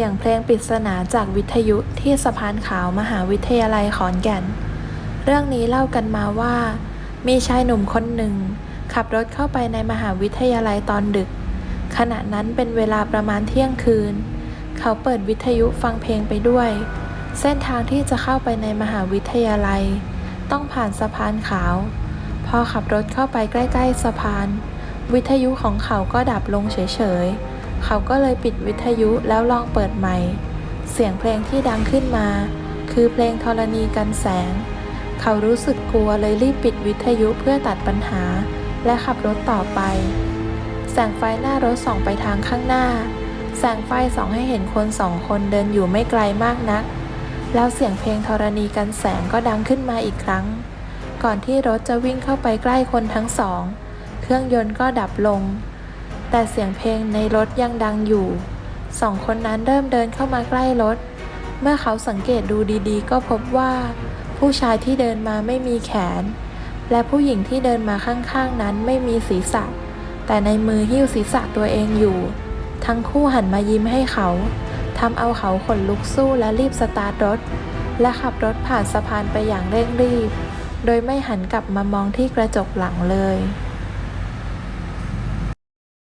สียงเพลงปริศนาจากวิทยุที่สะพานขาวมหาวิทยาลัยขอนแก่น เรื่องนี้เล่ากันมาว่า มีชายหนุ่มคนหนึ่ง ขับรถเข้าไปในมหาวิทยาลัยตอนดึก ขณะนั้นเป็นเวลาประมาณเที่ยงคืน เขาเปิดวิทยุฟังเพลงไปด้วย เส้นทางที่จะเข้าไปในมหาวิทยาลัย ต้องผ่านสะพานขาว พอขับรถเข้าไปใกล้ ๆ สะพาน วิทยุของเขาก็ดับลงเฉยๆ เขาก็เลยปิดวิทยุแล้วลองเปิดใหม่ เสียงเพลงที่ดังขึ้นมา คือเพลงธรณีกันแสง เขารู้สึกกลัวเลยรีบปิดวิทยุเพื่อตัดปัญหา และขับรถต่อไป แสงไฟหน้ารถส่องไปทางข้างหน้า แสงไฟส่องให้เห็นคนสองคนเดินอยู่ไม่ไกลมากนัก แล้วเสียงเพลงธรณีกันแสงก็ดังขึ้นมาอีกครั้ง ก่อนที่รถจะวิ่งเข้าไปใกล้คนทั้งสอง เครื่องยนต์ก็ดับลง แต่เสียงเพลงในรถยังดังอยู่ สองคนนั้นเริ่มเดินเข้ามาใกล้รถ เมื่อเขาสังเกตดูดีๆ ก็พบว่า ผู้ชายที่เดินมาไม่มีแขน และผู้หญิงที่เดินมาข้างๆนั้นไม่มีศีรษะ แต่ในมือหิ้วศีรษะตัวเองอยู่ ทั้งคู่หันมายิ้มให้เขาทำเอาเขาขนลุกสู้และรีบสตาร์ทรถ และขับรถผ่านสะพานไปอย่างเร่งรีบ โดยไม่หันกลับมามองที่กระจกหลังเลย